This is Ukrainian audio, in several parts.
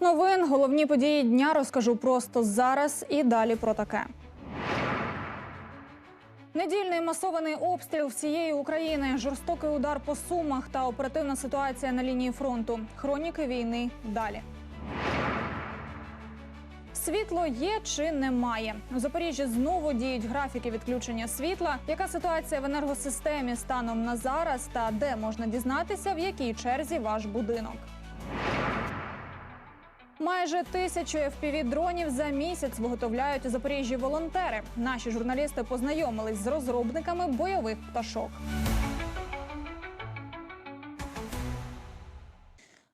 Новин. Головні події дня розкажу просто зараз і далі про таке. Недільний масований обстріл всієї України, жорстокий удар по сумах та оперативна ситуація на лінії фронту. Хроніки війни далі. Світло є чи немає? У Запоріжжі знову діють графіки відключення світла. Яка ситуація в енергосистемі станом на зараз? Та де можна дізнатися, в якій черзі ваш будинок? Майже тисячу fpv дронів за місяць виготовляють у Запоріжжі волонтери. Наші журналісти познайомились з розробниками бойових пташок.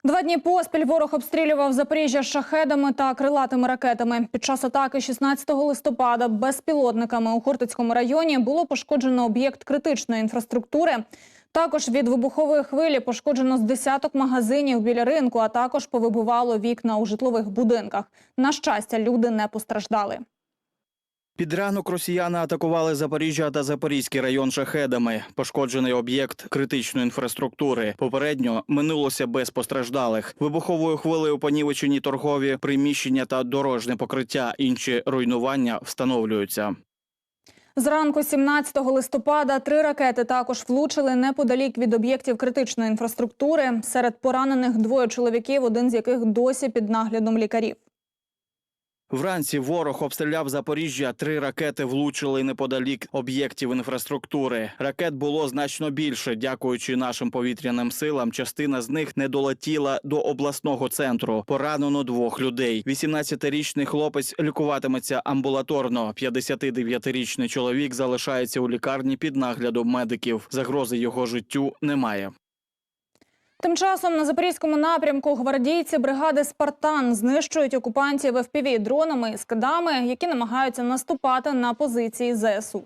Два дні поспіль ворог обстрілював Запоріжжя шахедами та крилатими ракетами. Під час атаки 16 листопада безпілотниками у Хортицькому районі було пошкоджено об'єкт критичної інфраструктури. Також від вибухової хвилі пошкоджено з десяток магазинів біля ринку, а також повибивало вікна у житлових будинках. На щастя, люди не постраждали. Під ранок росіяни атакували Запоріжжя та Запорізький район шахедами. Пошкоджений об'єкт критичної інфраструктури. Попередньо минулося без постраждалих. Вибуховою хвилею понівечені торгові приміщення та дорожне покриття. Інші руйнування встановлюються. Зранку 17 листопада три ракети також влучили неподалік від об'єктів критичної інфраструктури. Серед поранених двоє чоловіків, один з яких досі під наглядом лікарів. Вранці ворог обстріляв Запоріжжя. Три ракети влучили неподалік об'єктів інфраструктури. Ракет було значно більше. Дякуючи нашим повітряним силам, частина з них не долетіла до обласного центру. Поранено двох людей. 18-річний хлопець лікуватиметься амбулаторно. 59-річний чоловік залишається у лікарні під наглядом медиків. Загрози його життю немає. Тим часом на запорізькому напрямку гвардійці бригади Спартан знищують окупантів fpv дронами і скидами, які намагаються наступати на позиції ЗСУ.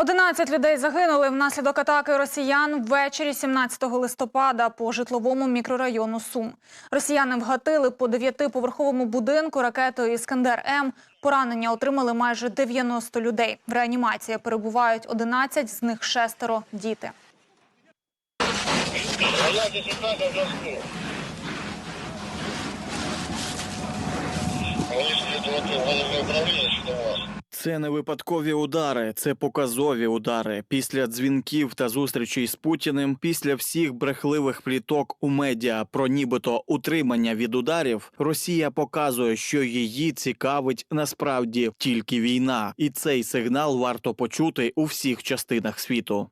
Одинадцять людей загинули внаслідок атаки росіян ввечері 17 листопада по житловому мікрорайону Сум. Росіяни вгатили по дев'ятиповерховому будинку ракетою Іскандер М. Поранення отримали майже 90 людей. В реанімації перебувають 11, з них шестеро діти. Моя 16. Вони слідувати головне управління щодо вас. Це не випадкові удари, це показові удари. Після дзвінків та зустрічей з Путіним, після всіх брехливих пліток у медіа про нібито утримання від ударів, Росія показує, що її цікавить насправді тільки війна, і цей сигнал варто почути у всіх частинах світу.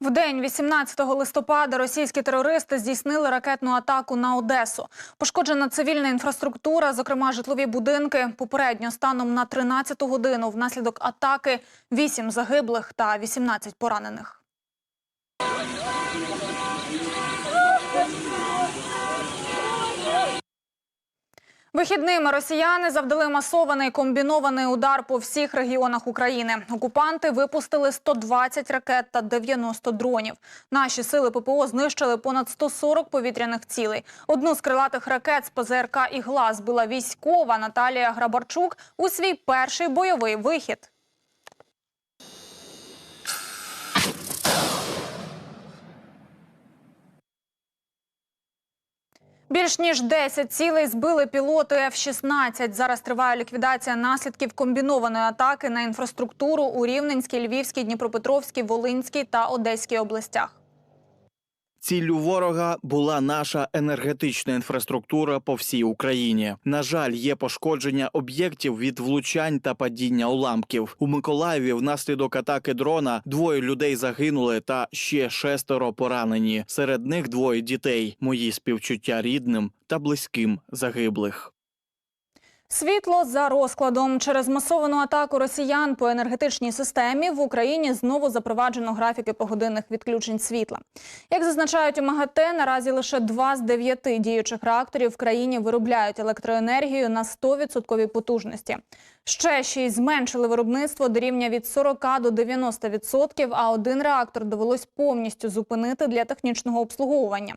В день 18 листопада російські терористи здійснили ракетну атаку на Одесу. Пошкоджена цивільна інфраструктура, зокрема житлові будинки. Попередньо станом на 13 годину внаслідок атаки 8 загиблих та 18 поранених. Вихідними росіяни завдали масований комбінований удар по всіх регіонах України. Окупанти випустили 120 ракет та 90 дронів. Наші сили ППО знищили понад 140 повітряних цілей. Одну з крилатих ракет з ПЗРК «Ігла» збила військова Наталія Грабарчук у свій перший бойовий вихід. Більш ніж 10 цілей збили пілоти F-16. Зараз триває ліквідація наслідків комбінованої атаки на інфраструктуру у Рівненській, Львівській, Дніпропетровській, Волинській та Одеській областях. Ціллю ворога була наша енергетична інфраструктура по всій Україні. На жаль, є пошкодження об'єктів від влучань та падіння уламків. У Миколаєві внаслідок атаки дрона двоє людей загинули та ще шестеро поранені. Серед них двоє дітей. Мої співчуття рідним та близьким загиблих. Світло за розкладом через масовану атаку росіян по енергетичній системі в Україні знову запроваджено графіки погодинних відключень світла. Як зазначають у МАГАТЕ, наразі лише два з дев'яти діючих реакторів в країні виробляють електроенергію на 100% потужності. Ще шість зменшили виробництво до рівня від 40 до 90%, а один реактор довелось повністю зупинити для технічного обслуговування.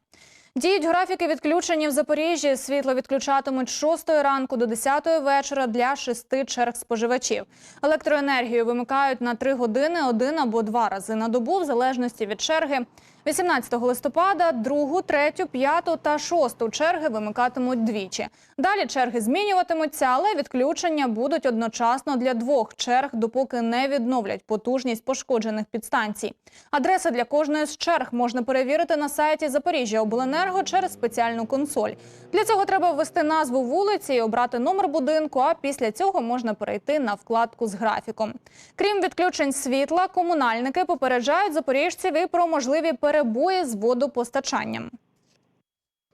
Діють графіки відключення в Запоріжжі. Світло відключатимуть з 6 ранку до 10 вечора для шести черг споживачів. Електроенергію вимикають на 3 години один або два рази на добу, в залежності від черги. 18 листопада, 2, 3, 5 та 6 черги вимикатимуть двічі. Далі черги змінюватимуться, але відключення будуть одночасно для двох черг, допоки не відновлять потужність пошкоджених підстанцій. Адреси для кожної з черг можна перевірити на сайті Запоріжжя Обленерго через спеціальну консоль. Для цього треба ввести назву вулиці і обрати номер будинку. А після цього можна перейти на вкладку з графіком. Крім відключень світла, комунальники попереджають запоріжців і про можливі перебої з водопостачанням.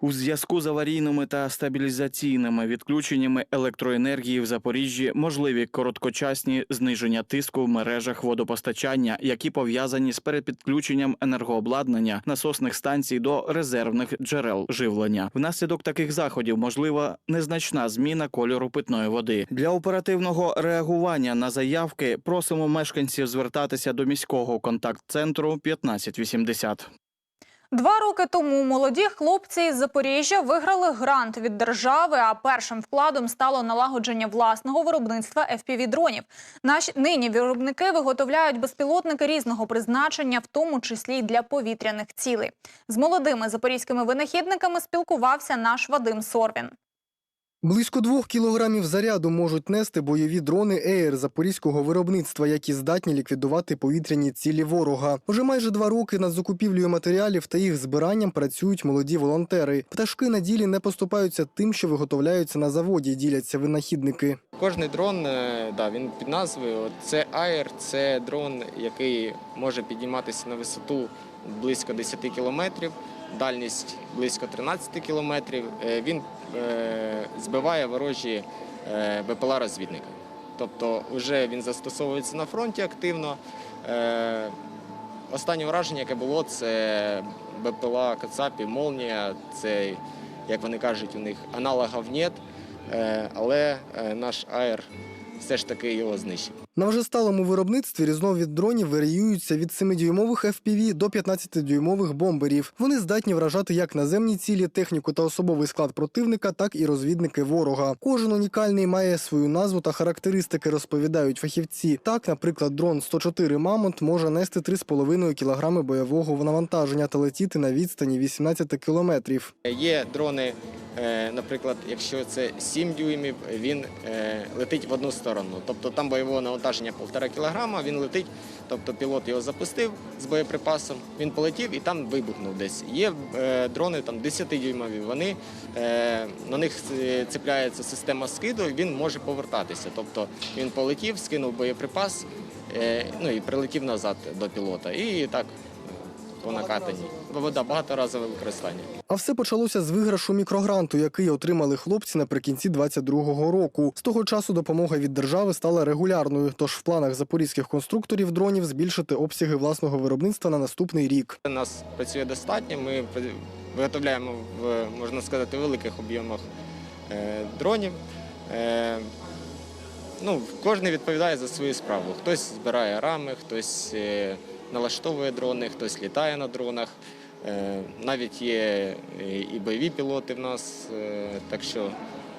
У зв'язку з аварійними та стабілізаційними відключеннями електроенергії в Запоріжжі можливі короткочасні зниження тиску в мережах водопостачання, які пов'язані з перепідключенням енергообладнання насосних станцій до резервних джерел живлення. Внаслідок таких заходів можлива незначна зміна кольору питної води. Для оперативного реагування на заявки просимо мешканців звертатися до міського контакт-центру 1580. Два роки тому молоді хлопці із Запоріжжя виграли грант від держави. А першим вкладом стало налагодження власного виробництва fpv дронів. Наші нині виробники виготовляють безпілотники різного призначення, в тому числі й для повітряних цілей. З молодими запорізькими винахідниками спілкувався наш Вадим Сорвін. Близько двох кілограмів заряду можуть нести бойові дрони ЕР запорізького виробництва, які здатні ліквідувати повітряні цілі ворога. Уже майже два роки над закупівлею матеріалів та їх збиранням працюють молоді волонтери. Пташки на ділі не поступаються тим, що виготовляються на заводі, діляться винахідники. Кожний дрон, е, да, він під назвою. Це Air, це дрон, який може підніматися на висоту близько 10 кілометрів, дальність близько 13 кілометрів. Е, Він е, збиває ворожі е, БПЛА-розвідника. Тобто вже він застосовується на фронті активно. Останнє враження, яке було, це БПЛА Кацапі, Молнія. Це, як вони кажуть, у них аналогів нет. Але наш АЕР все ж таки його знищив. На вже сталому виробництві різновид дронів варіюються від 7-дюймових FPV до 15-дюймових бомберів. Вони здатні вражати як наземні цілі, техніку та особовий склад противника, так і розвідники ворога. Кожен унікальний має свою назву та характеристики, розповідають фахівці. Так, наприклад, дрон 104 Мамонт може нести 3,5 кг бойового навантаження та летіти на відстані 18 кілометрів. Є дрони, е, наприклад, якщо це 7 дюймів, він е, летить в одну сторону. Тобто там бойового навантаження 1,5 кг, він летить, тобто пілот його запустив з боєприпасом, він полетів і там вибухнув десь. Є е, дрони там 10 дюймові, вони, е, на них е, цепляється система скиду, і він може повертатися. Тобто він полетів, скинув боєприпас, ну і прилетів назад до пілота. І так по накатанні. Вода багаторазове використання. А все почалося з виграшу мікрогранту, який отримали хлопці наприкінці 22-го року. З того часу допомога від держави стала регулярною. Тож в планах запорізьких конструкторів дронів збільшити обсяги власного виробництва на наступний рік. У нас працює достатньо. Ми виготовляємо в можна сказати великих об'ємах е, дронів. Е, Ну, кожен відповідає за свою справу. Хтось збирає рами, хтось е, налаштовує дрони, хтось літає на дронах. Е, Навіть є і- і бойові пілоти в нас, е, так що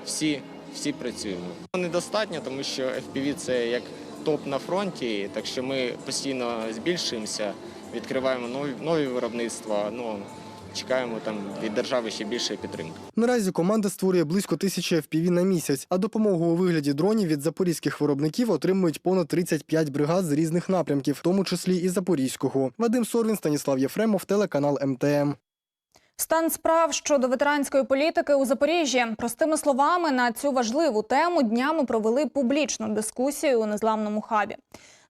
всі, всі працюємо. Недостатньо, тому що FPV – це як топ на фронті, так що ми постійно збільшуємося, відкриваємо нові, нові виробництва. Ну, чекаємо там від держави ще більшої підтримки. Наразі команда створює близько тисячі FPV на місяць, а допомогу у вигляді дронів від запорізьких виробників отримують понад 35 бригад з різних напрямків, в тому числі і запорізького. Вадим Сорвін, Станіслав Єфремов, телеканал МТМ. Стан справ щодо ветеранської політики у Запоріжжі. Простими словами, на цю важливу тему днями провели публічну дискусію у незламному хабі.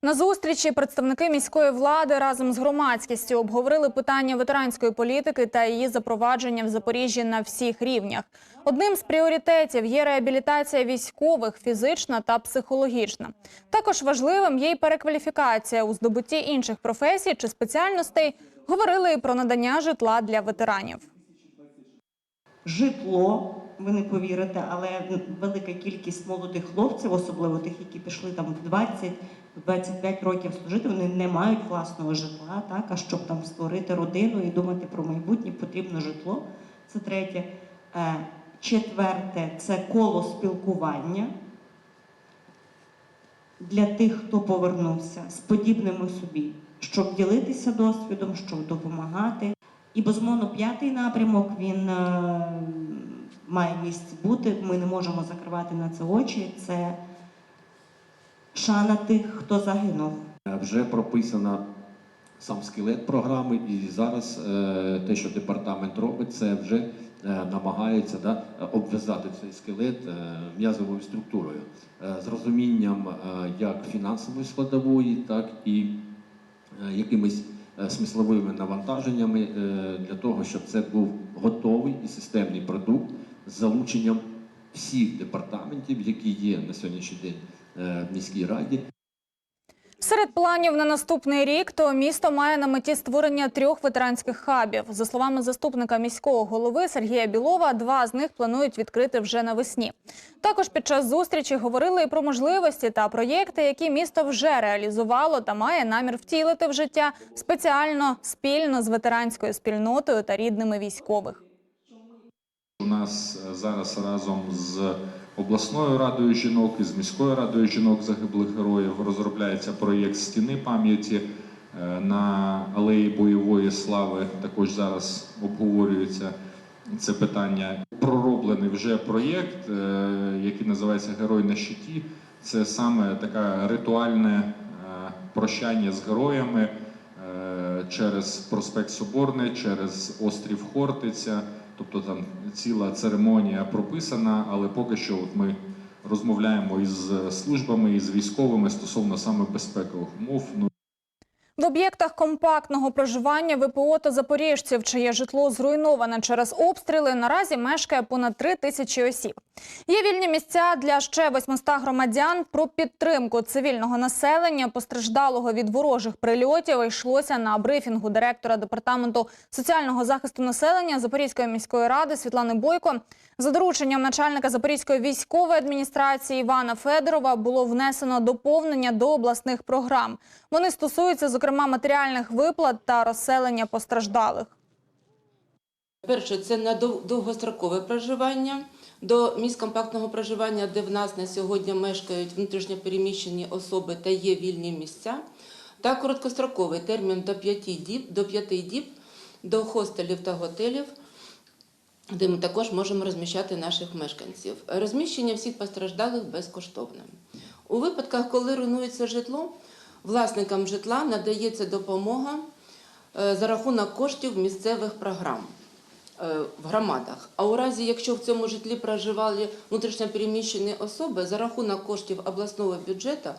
На зустрічі представники міської влади разом з громадськістю обговорили питання ветеранської політики та її запровадження в Запоріжжі на всіх рівнях. Одним з пріоритетів є реабілітація військових, фізична та психологічна. Також важливим є й перекваліфікація у здобутті інших професій чи спеціальностей. Говорили і про надання житла для ветеранів. Житло. Ви не повірите, але велика кількість молодих хлопців, особливо тих, які пішли там в 20-25 років служити, вони не мають власного житла. Так а щоб там створити родину і думати про майбутнє, потрібно житло. Це третє. Е, Четверте це коло спілкування для тих, хто повернувся з подібними собі, щоб ділитися досвідом, щоб допомагати. І безумовно, п'ятий напрямок він е, має місце бути. Ми не можемо закривати на це очі. Це шана тих, хто загинув. Вже прописано сам скелет програми, і зараз е, те, що департамент робить, це вже е, намагається да, обв'язати цей скелет е, м'язовою структурою, е, з розумінням е, як фінансової складової, так і е, якимись е, смисловими навантаженнями е, для того, щоб це був готовий і системний продукт з залученням всіх департаментів, які є на сьогоднішній день е, в міській раді. Серед планів на наступний рік то місто має на меті створення трьох ветеранських хабів. За словами заступника міського голови Сергія Білова, два з них планують відкрити вже навесні. Також під час зустрічі говорили і про можливості та проєкти, які місто вже реалізувало та має намір втілити в життя спеціально спільно з ветеранською спільнотою та рідними військових. У нас зараз разом з обласною радою жінок і з міською радою жінок загиблих героїв розробляється проєкт стіни пам'яті е, на алеї бойової слави. Також зараз обговорюється це питання. Пророблений вже проєкт, е, який називається Герой на щиті. Це саме таке ритуальне е, прощання з героями через проспект Соборний, через острів Хортиця. Тобто там ціла церемонія прописана, але поки що от ми розмовляємо із службами, із військовими стосовно саме безпекових умов. Ну, В об'єктах компактного проживання ВПО та запоріжців, чиє житло зруйноване через обстріли, наразі мешкає понад три тисячі осіб. Є вільні місця для ще 800 громадян. Про підтримку цивільного населення, постраждалого від ворожих прильотів, йшлося на брифінгу директора департаменту соціального захисту населення Запорізької міської ради Світлани Бойко. За дорученням начальника Запорізької військової адміністрації Івана Федорова було внесено доповнення до обласних програм. Вони стосуються, зокрема, матеріальних виплат та розселення постраждалих. Перше, це на довгострокове проживання. До місць компактного проживання, де в нас на сьогодні мешкають внутрішньопереміщені особи та є вільні місця. Та короткостроковий термін до 5 діб, до 5 діб до хостелів та готелів, де ми також можемо розміщати наших мешканців. Розміщення всіх постраждалих безкоштовне. У випадках, коли руйнується житло, власникам житла надається допомога е, за рахунок коштів місцевих програм в громадах. А у разі, якщо в цьому житлі проживали внутрішньопереміщені особи, за рахунок коштів обласного бюджету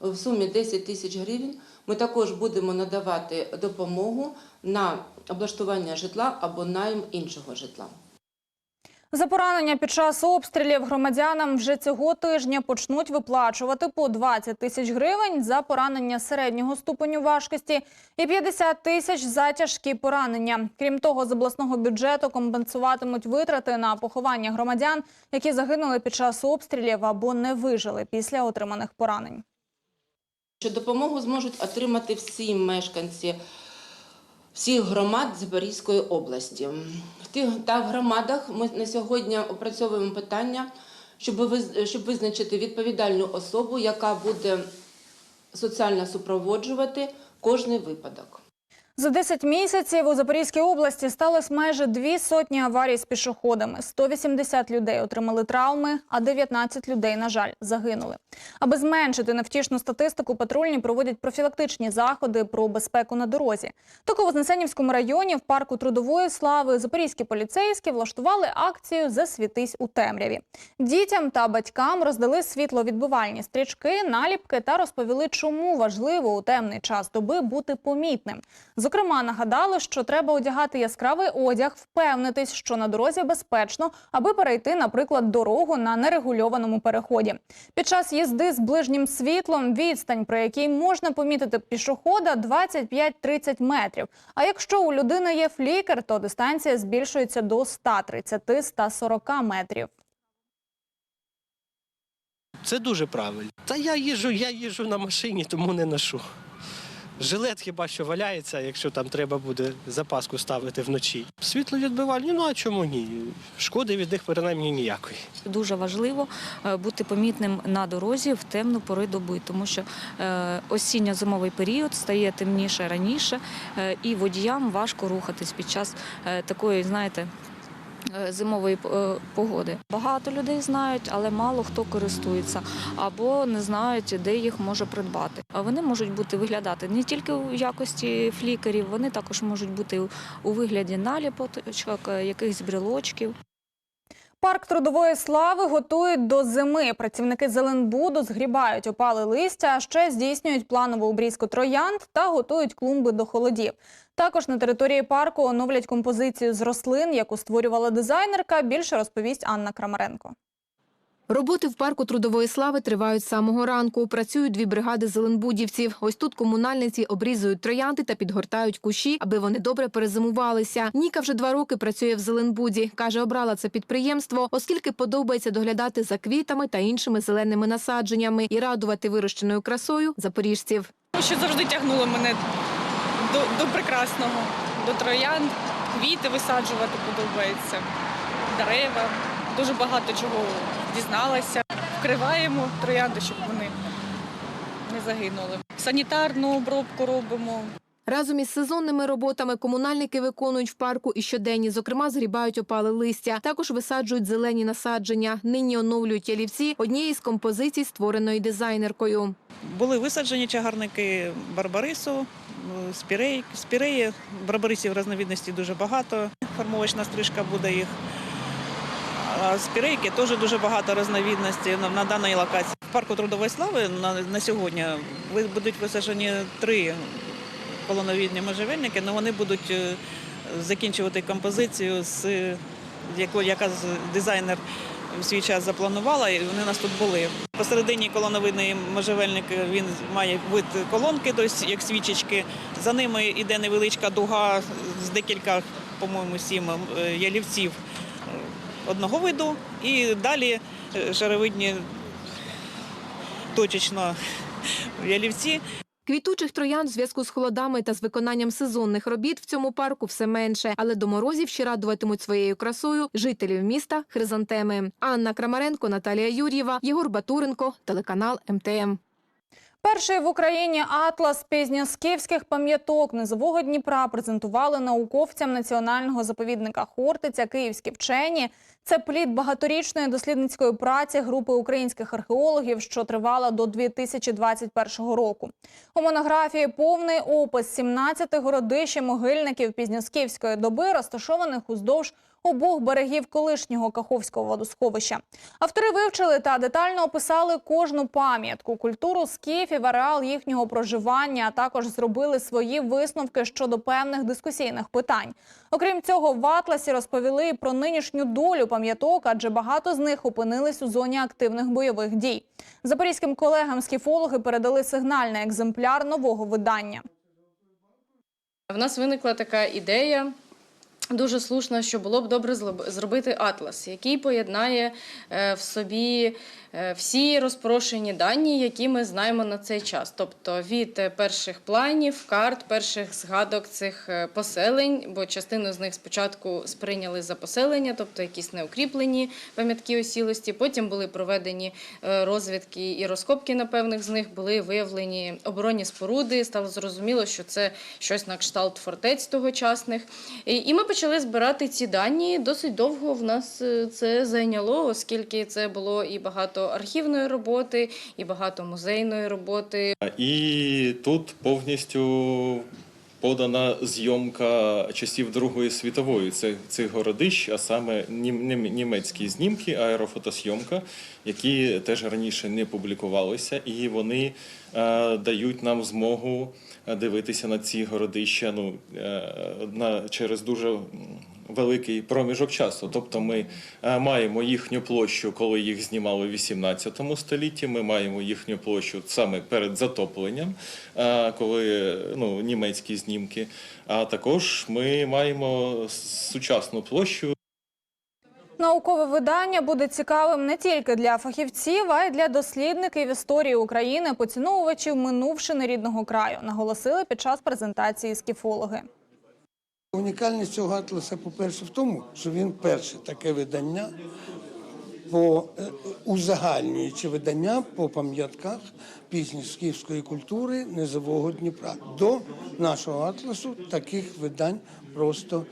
в сумі 10 тисяч гривень ми також будемо надавати допомогу на облаштування житла або найм іншого житла. За поранення під час обстрілів громадянам вже цього тижня почнуть виплачувати по 20 тисяч гривень за поранення середнього ступеню важкості і 50 тисяч за тяжкі поранення. Крім того, з обласного бюджету компенсуватимуть витрати на поховання громадян, які загинули під час обстрілів або не вижили після отриманих поранень. Що допомогу зможуть отримати всі мешканці всіх громад Запорізької області. Та в громадах ми на сьогодні опрацьовуємо питання, щоб визначити відповідальну особу, яка буде соціально супроводжувати кожний випадок. За 10 місяців у Запорізькій області сталося майже дві сотні аварій з пішоходами. 180 людей отримали травми, а 19 людей, на жаль, загинули. Аби зменшити невтішну статистику, патрульні проводять профілактичні заходи про безпеку на дорозі. Так у Вознесенівському районі в парку Трудової слави запорізькі поліцейські влаштували акцію Засвітись у темряві. Дітям та батькам роздали світловідбивальні стрічки, наліпки та розповіли, чому важливо у темний час доби бути помітним. Зокрема, нагадали, що треба одягати яскравий одяг, впевнитись, що на дорозі безпечно, аби перейти, наприклад, дорогу на нерегульованому переході. Під час їзди з ближнім світлом відстань, при якій можна помітити пішохода, 25-30 метрів. А якщо у людини є флікер, то дистанція збільшується до 130-140 метрів. Це дуже правильно. Та я їжджу, я їжджу на машині, тому не ношу. Жилет хіба що валяється, якщо там треба буде запаску ставити вночі. Світло відбивальні, ну а чому ні? Шкоди від них принаймні ніякої. Дуже важливо е, бути помітним на дорозі в темну пори доби, тому що е, осінньо-зимовий період стає темніше раніше, е, і водіям важко рухатись під час такої, знаєте. Е, Зимової е, погоди багато людей знають, але мало хто користується або не знають, де їх може придбати. А вони можуть бути виглядати не тільки в якості флікерів, вони також можуть бути у- вигляді наліпочок, е, якихось брелочків. Парк трудової слави готують до зими. Працівники Зеленбуду згрібають опали листя, ще здійснюють планову обрізку троянд та готують клумби до холодів. Також на території парку оновлять композицію з рослин, яку створювала дизайнерка. Більше розповість Анна Крамаренко. Роботи в парку трудової слави тривають з самого ранку. Працюють дві бригади зеленбудівців. Ось тут комунальниці обрізують троянди та підгортають кущі, аби вони добре перезимувалися. Ніка вже два роки працює в Зеленбуді. Каже, обрала це підприємство, оскільки подобається доглядати за квітами та іншими зеленими насадженнями і радувати вирощеною красою запоріжців. що завжди тягнуло мене до, до прекрасного, до троянд, квіти висаджувати подобається, дерева. Дуже багато чого дізналася. Вкриваємо троянди, щоб вони не загинули. Санітарну обробку робимо. Разом із сезонними роботами комунальники виконують в парку і щоденні, зокрема, згрібають опали листя. Також висаджують зелені насадження. Нині оновлюють ялівці однієї з композицій, створеної дизайнеркою. Були висаджені чагарники барбарису, спіреї. Спіреї, барбарисів різновидностей дуже багато. Формовочна стрижка буде їх. Спірейки теж дуже багато різновидностей на, даній локації. В парку трудової слави на, на сьогодні будуть висаджені три колоновідні можжевельники, але вони будуть е, закінчувати композицію, з яку, яка дизайнер в свій час запланувала, і вони у нас тут були. Посередині колоновидний можжевельник він має вид колонки, тобто як свічечки. За ними йде невеличка дуга з декілька, по-моєму, сім е, ялівців одного виду, і далі е, шаровидні точечно ялівці. Квітучих троянд в зв'язку з холодами та з виконанням сезонних робіт в цьому парку все менше, але до морозів ще радуватимуть своєю красою жителів міста хризантеми. Анна Крамаренко, Наталія Юр'єва, Єгор Батуренко, телеканал МТМ. Перший в Україні атлас пізньоскіфських пам'яток Низового Дніпра презентували науковцям національного заповідника Хортиця Київські вчені. Це плід багаторічної дослідницької праці групи українських археологів, що тривала до 2021 року. У монографії повний опис 17 городищ і могильників пізньоскіфської доби, розташованих уздовж обох берегів колишнього Каховського водосховища. Автори вивчили та детально описали кожну пам'ятку, культуру скіфів, ареал їхнього проживання, а також зробили свої висновки щодо певних дискусійних питань. Окрім цього, в атласі розповіли про нинішню долю пам'яток, адже багато з них опинились у зоні активних бойових дій. Запорізьким колегам скіфологи передали сигнальний екземпляр нового видання. В нас виникла така ідея. Дуже слушно, що було б добре зробити атлас, який поєднає е, в собі всі розпрошені дані, які ми знаємо на цей час. Тобто від е, перших планів, карт, перших згадок цих е, поселень, бо частину з них спочатку сприйняли за поселення, тобто якісь неукріплені пам'ятки осілості. Потім були проведені е, розвідки і розкопки на певних з них, були виявлені оборонні споруди. Стало зрозуміло, що це щось на кшталт фортець тогочасних. І ми почали збирати ці дані. Досить довго в нас е, це зайняло, оскільки це було і багато архівної роботи, і багато музейної роботи. І тут повністю подана зйомка часів Другої світової Це цих городищ, а саме нім- нім- німецькі знімки, аерофотосйомка, які теж раніше не публікувалися, і вони е, дають нам змогу е, дивитися на ці городища ну, е, на, через дуже великий проміжок часу. Тобто ми е, маємо їхню площу, коли їх знімали в 18 столітті. Ми маємо їхню площу саме перед затопленням, е, коли ну, німецькі знімки. А також ми маємо сучасну площу. Наукове видання буде цікавим не тільки для фахівців, а й для дослідників історії України, поціновувачів минувшини рідного краю, наголосили під час презентації скіфологи. Унікальність цього атласа, по-перше, в тому, що він перше таке видання по е, узагальнюючи видання по пам'ятках пізньоскіфської культури Низового Дніпра. До нашого атласу таких видань просто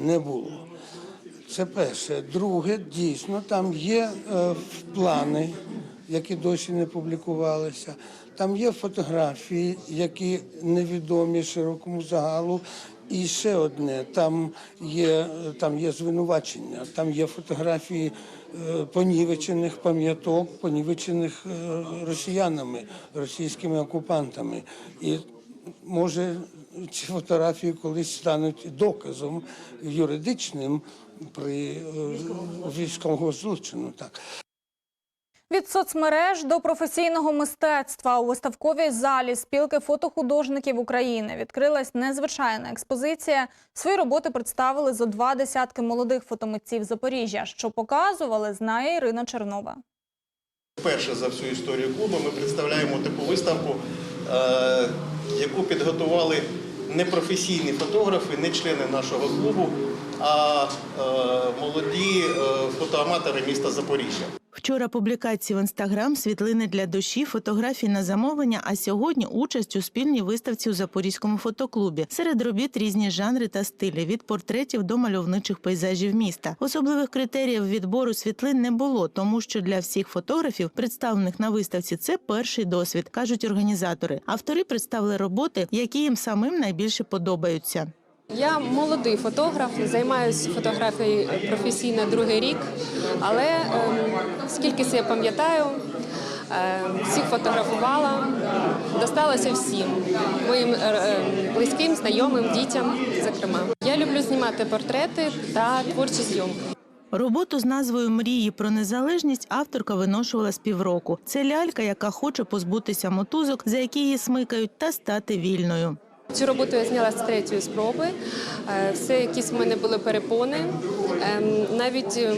не було. Це перше. Друге, дійсно, там є е, плани, які досі не публікувалися. Там є фотографії, які невідомі широкому загалу. І ще одне, там є, там є звинувачення, там є фотографії е, понівечених пам'яток, понівечених е, росіянами, російськими окупантами. І може ці фотографії колись стануть доказом юридичним при е, військового злочину. Так. Від соцмереж до професійного мистецтва у виставковій залі спілки фотохудожників України відкрилась незвичайна експозиція. Свої роботи представили зо два десятки молодих фотомитців Запоріжжя. Що показували, знає Ірина Чернова. Вперше за всю історію клубу ми представляємо таку виставку, е, яку підготували не професійні фотографи, не члени нашого клубу, а е, молоді е, фотоаматори міста Запоріжжя. Вчора публікації в інстаграм, світлини для душі, фотографії на замовлення. А сьогодні участь у спільній виставці у Запорізькому фотоклубі. Серед робіт різні жанри та стилі від портретів до мальовничих пейзажів міста. Особливих критеріїв відбору світлин не було, тому що для всіх фотографів, представлених на виставці, це перший досвід, кажуть організатори. Автори представили роботи, які їм самим найбільше подобаються. Я молодий фотограф, займаюся фотографією професійно другий рік, але ем, скільки я пам'ятаю, ем, всіх фотографувала, досталося всім моїм е, ем, близьким, знайомим, дітям, зокрема. Я люблю знімати портрети та творчі зйомки. Роботу з назвою Мрії про незалежність авторка виношувала з півроку. Це лялька, яка хоче позбутися мотузок, за які її смикають, та стати вільною. Цю роботу я зняла з третьої спроби. Е, Все якісь в мене були перепони. Ем, Навіть ем,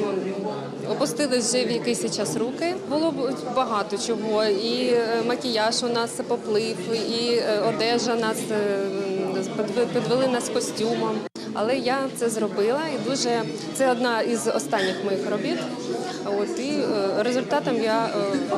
опустились вже в якийсь час руки. Було багато чого. І е, макіяж у нас поплив, і е, одежа нас е, підвели нас костюмом. Але я це зробила і дуже це одна із останніх моїх робіт. От і е, результатом я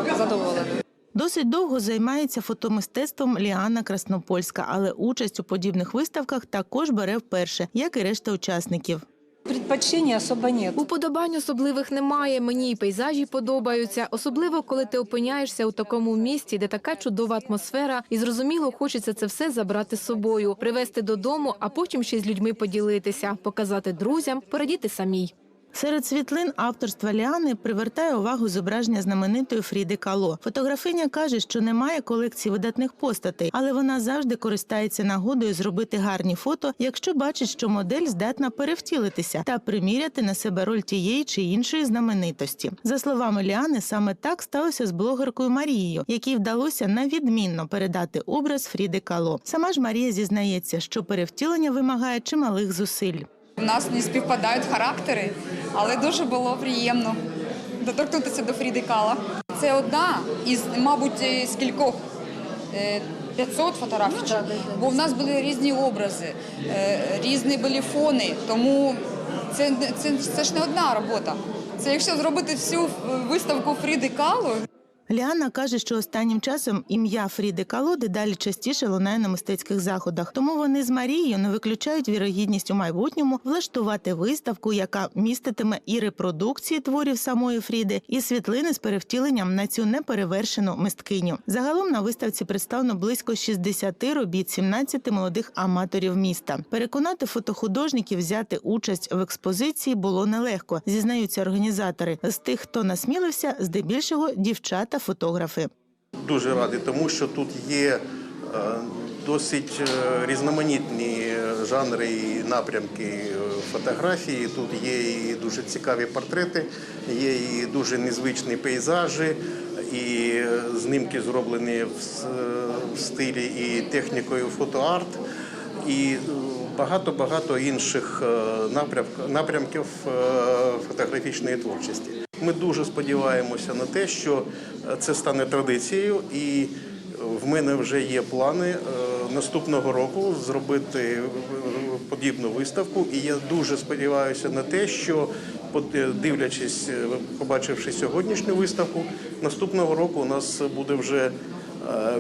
е, задоволена. Досить довго займається фотомистецтвом Ліана Краснопольська, але участь у подібних виставках також бере вперше, як і решта учасників. Предпочтення особо нет. Уподобань особливих немає. Мені і пейзажі подобаються, особливо коли ти опиняєшся у такому місті, де така чудова атмосфера, і зрозуміло, хочеться це все забрати з собою, привезти додому, а потім ще з людьми поділитися, показати друзям, порадіти самій. Серед світлин авторства Ліани привертає увагу зображення знаменитої Фріди Кало. Фотографиня каже, що немає колекції видатних постатей, але вона завжди користається нагодою зробити гарні фото, якщо бачить, що модель здатна перевтілитися та приміряти на себе роль тієї чи іншої знаменитості. За словами Ліани, саме так сталося з блогеркою Марією, якій вдалося на відмінно передати образ Фріди Кало. Сама ж Марія зізнається, що перевтілення вимагає чималих зусиль. У нас не співпадають характери, але дуже було приємно доторкнутися до Фріди Кала. Це одна із, мабуть, е, з кількох е, 500 фотографій, чи- бо в нас були різні образи, е, різні були фони, тому це, це, це ж не одна робота. Це якщо зробити всю е, виставку Фріди Кало, Ліана каже, що останнім часом ім'я Фріди Кало дедалі частіше лунає на мистецьких заходах. Тому вони з Марією не виключають вірогідність у майбутньому влаштувати виставку, яка міститиме і репродукції творів самої Фріди, і світлини з перевтіленням на цю неперевершену мисткиню. Загалом на виставці представлено близько 60 робіт 17 молодих аматорів міста. Переконати фотохудожників взяти участь в експозиції було нелегко, зізнаються організатори. З тих, хто насмілився, здебільшого дівчата-фотографи. Дуже радий, тому що тут є е, досить е, різноманітні е, жанри і напрямки фотографії. Тут є і дуже цікаві портрети, є і дуже незвичні пейзажі, і знімки зроблені в стилі і технікою фотоарт. І багато-багато інших напрямків фотографічної творчості. Ми дуже сподіваємося на те, що е, це стане традицією, і в мене вже є плани е, наступного року зробити е, подібну виставку. І я дуже сподіваюся на те, що дивлячись, е, побачивши сьогоднішню виставку, наступного року у нас буде вже е,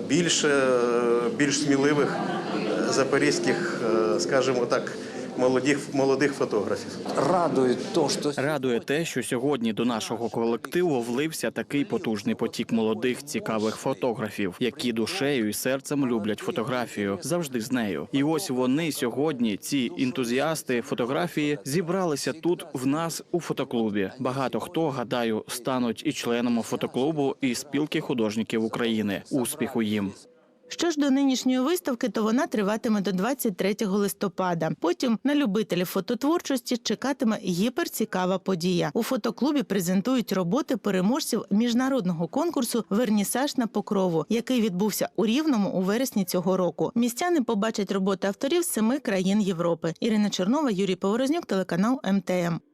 більше е, більш сміливих е, запорізьких, е, скажімо так, молодих, молодих фотографів. Радує то, що радує те, що сьогодні до нашого колективу влився такий потужний потік молодих цікавих фотографів, які душею і серцем люблять фотографію, завжди з нею. І ось вони сьогодні, ці ентузіасти фотографії, зібралися тут в нас у фотоклубі. Багато хто гадаю стануть і членами фотоклубу і спілки художників України. Успіху їм! Що ж до нинішньої виставки, то вона триватиме до 23 листопада. Потім на любителів фототворчості чекатиме гіперцікава подія. У фотоклубі презентують роботи переможців міжнародного конкурсу Вернісаж на покрову, який відбувся у Рівному у вересні цього року. Містяни побачать роботи авторів з семи країн Європи. Ірина Чернова, Юрій Поворознюк, телеканал МТМ.